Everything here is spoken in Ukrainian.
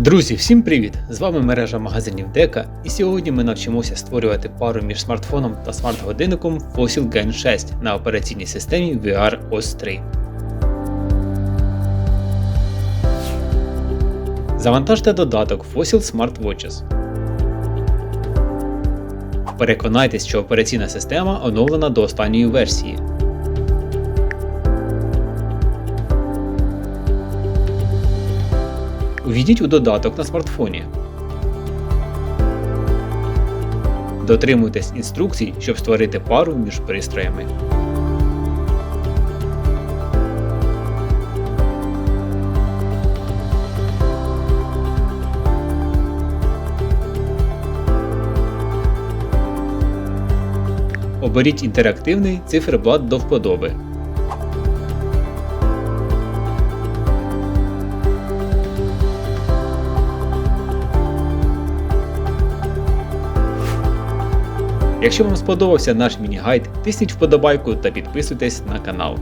Друзі, всім привіт! З вами мережа магазинів Дека, і сьогодні ми навчимося створювати пару між смартфоном та смарт-годинником Fossil Gen 6 на операційній системі VR OS 3. Завантажте додаток Fossil Smart Watches. Переконайтесь, що операційна система оновлена до останньої версії. Увійдіть у додаток на смартфоні. Дотримуйтесь інструкцій, щоб створити пару між пристроями. Оберіть інтерактивний циферблат до вподоби. Якщо вам сподобався наш міні-гайд, тисніть вподобайку та підписуйтесь на канал.